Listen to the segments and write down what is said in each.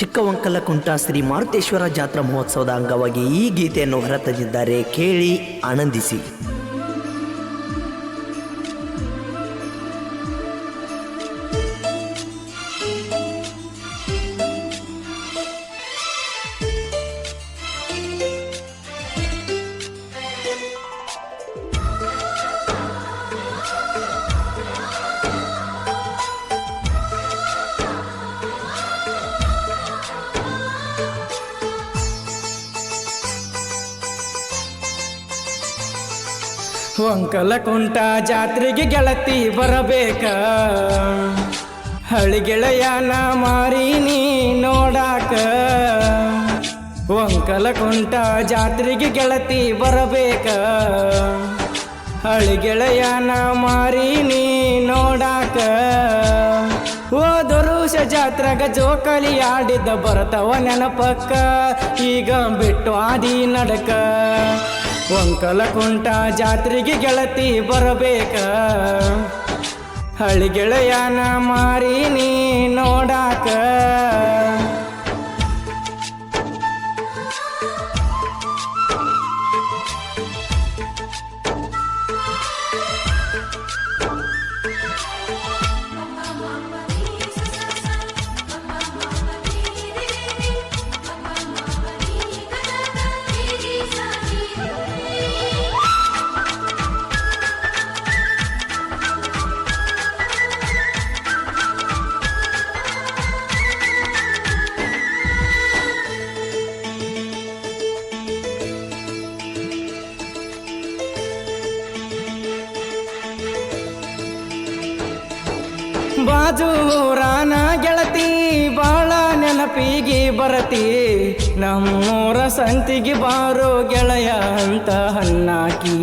ಚಿಕ್ಕವಂಕಲಕುಂಟ ಶ್ರೀ ಮಾರುತೇಶ್ವರ ಜಾತ್ರಾ ಮಹೋತ್ಸವದ ಅಂಗವಾಗಿ ಈ ಗೀತೆಯನ್ನು ಹೊರತಂದಿದ್ದಾರೆ ಕೇಳಿ ಆನಂದಿಸಿ. ಒಂಕಲ ಕುಂಟ ಜಾತ್ರೆಗೆ ಗೆಳತಿ ಬರಬೇಕ. ಗೆಳೆಯನ ಮಾರಿನಿ ನೋಡಾಕ. ಒಂಕಲ ಕುಂಟ ಜಾತ್ರೆಗೆ ಗೆಳತಿ ಬರಬೇಕ. ಗೆಳೆಯನ ಮಾರಿನಿ ನೋಡಾಕ. ಹೋದರುಷ ಜಾತ್ರೆಗ ಜೋಕಲಿ ಆಡಿದ್ದ ಬರತವ ನೆನಪಕ್ಕ. ಈಗ ಬಿಟ್ಟು ಆದಿ ನಡಕ. ಒಂಕಲ ಕುಂಟ ಜಾತ್ರೆಗೆ ಗೆಳತಿ ಬರಬೇಕ. ಹಳಿ ಗೆಳೆಯನ ಮಾರಿನಿ ಬಾಜೂರಾನ ಗೆಳತಿ ಬಾಳ ನೆನಪಿಗೆ ಬರತಿ. ನಮ್ಮೂರ ಸಂತಿಗೆ ಬಾರೋ ಗೆಳೆಯ ಅಂತ ಹನ್ನಾಕಿ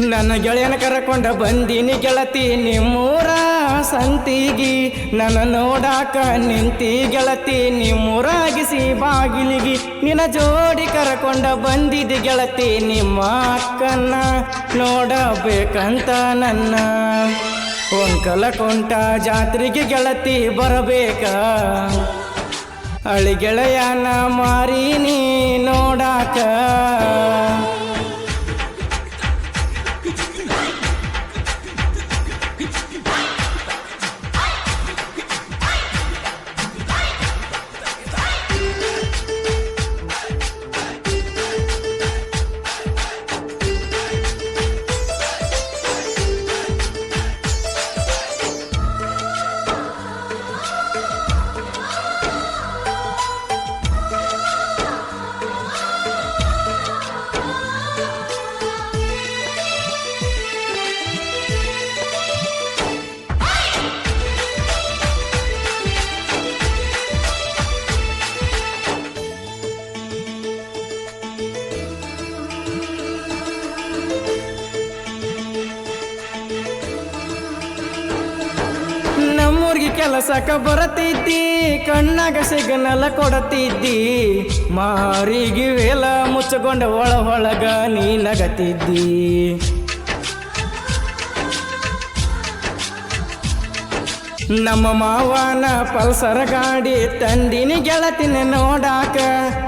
ನನ್ನ ಗೆಳೆಯನ ಕರಕೊಂಡ ಬಂದಿನಿ ಗೆಳತಿ, ನಿಮ್ಮೂರ ಸಂತಿಗಿ. ನನ್ನ ನೋಡಾಕ ನಿಂತಿ ಗೆಳತಿ, ನಿಮ್ಮೂರಾಗಿಸಿ ಬಾಗಿಲಿಗಿ. ನಿನ್ನ ಜೋಡಿ ಕರಕೊಂಡ ಬಂದಿದ್ದಿ ಗೆಳತಿ, ನಿಮ್ಮ ಅಕ್ಕನ್ನ ನೋಡಬೇಕಂತ ನನ್ನ ಒಂಕಲ ಕೊಂಟ ಜಾತ್ರೆಗೆ ಗೆಳತಿ ಬರಬೇಕ. ಅಳಿ ಗೆಳೆಯನ ಮಾರಿನಿ ನೋಡಾಕ. It's ಕೆಲಸಕ್ಕ ಬರತೈತಿ ಕಣ್ಣಾಗ ಸಿಗ್ನಲ ಕೊಡತಿದ್ದಿ ಮಾರಿಗೆ ವೇಲ ಮುಚ್ಚಕೊಂಡ ಒಳ ಒಳಗ ನೀ ನಗತಿದ್ದಿ. ನಮ್ಮ ಮಾವನ ಪಲ್ಸರ ಗಾಡಿ ತಂದಿನ ಗೆಳತಿನ ನೋಡಾಕ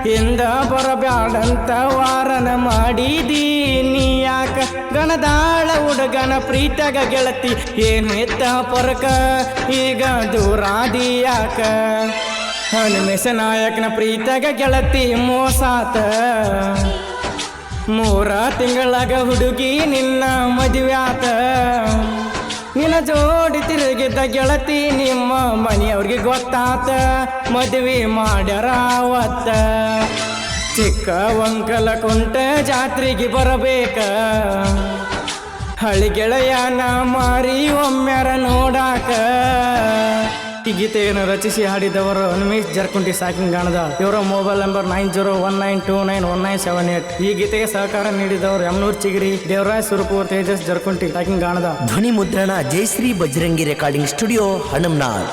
ಹಿಂದ ಬರಬ್ಯಾಡಂತ ವಾರನ ಮಾಡಿದೀನಿ ಯಾಕ? ಗಣದಾಳ ಹುಡುಗನ ಪ್ರೀತಗ ಗೆಳತಿ ಏನು ಎತ್ತ ಪೊರಕ? ಈಗ ದೂರಾದಿ ಯಾಕ? ಹನುಮೇಶ ನಾಯಕನ ಪ್ರೀತಗ ಗೆಳತಿ ಮೋಸಾತ. ಮೂರ ತಿಂಗಳಾಗ ಹುಡುಗಿ ನಿನ್ನ ಮದುವ್ಯಾತ. ನಿನ್ನ ಜೋಡಿ ತಿರುಗಿದ್ದ ಗೆಳತಿ ನಿಮ್ಮ ಮನೆಯವ್ರಿಗೆ ಗೊತ್ತಾತ. ಮದುವೆ ಮಾಡ್ಯಾರ ಅವತ್ತ. ಚಿಕ್ಕ ಒಂಕಲ ಕುಂಟ ಜಾತ್ರೆಗೆ ಬರಬೇಕ. ಹಳಿ ಗೆಳೆಯನ ಮಾರಿ ಒಮ್ಮ್ಯಾರ ನೋಡಾಕ. ಈ ಗೀತೆಯನ್ನು ರಚಿಸಿ ಹಾಡಿದವರು ಹನುಮೇಶ್ ಜರ್ಕುಂಟಿ ಸಾಕಿಂಗ್ ಗಾಣದ ಇವರ mobile number nine zero one nine two nine one nine seven eight. ಈ ಗೀತೆಗೆ ಸಹಕಾರ ನೀಡಿದವರು ಯಮನೂರ್ ಚಿಗಿರಿ ದೇವರಾಯ್ ಸುರಪುರ್ ತೇಜಸ್ ಜರ್ಕುಂಟಿ ಸಾಕಿಂಗ್ ಗಾಣದ ಧ್ವನಿ ಮುದ್ರಣ ಜಯಶ್ರೀ ಬಜರಂಗಿ ರೆಕಾರ್ಡಿಂಗ್ ಸ್ಟುಡಿಯೋ ಹಣಮ್ನಾಳ್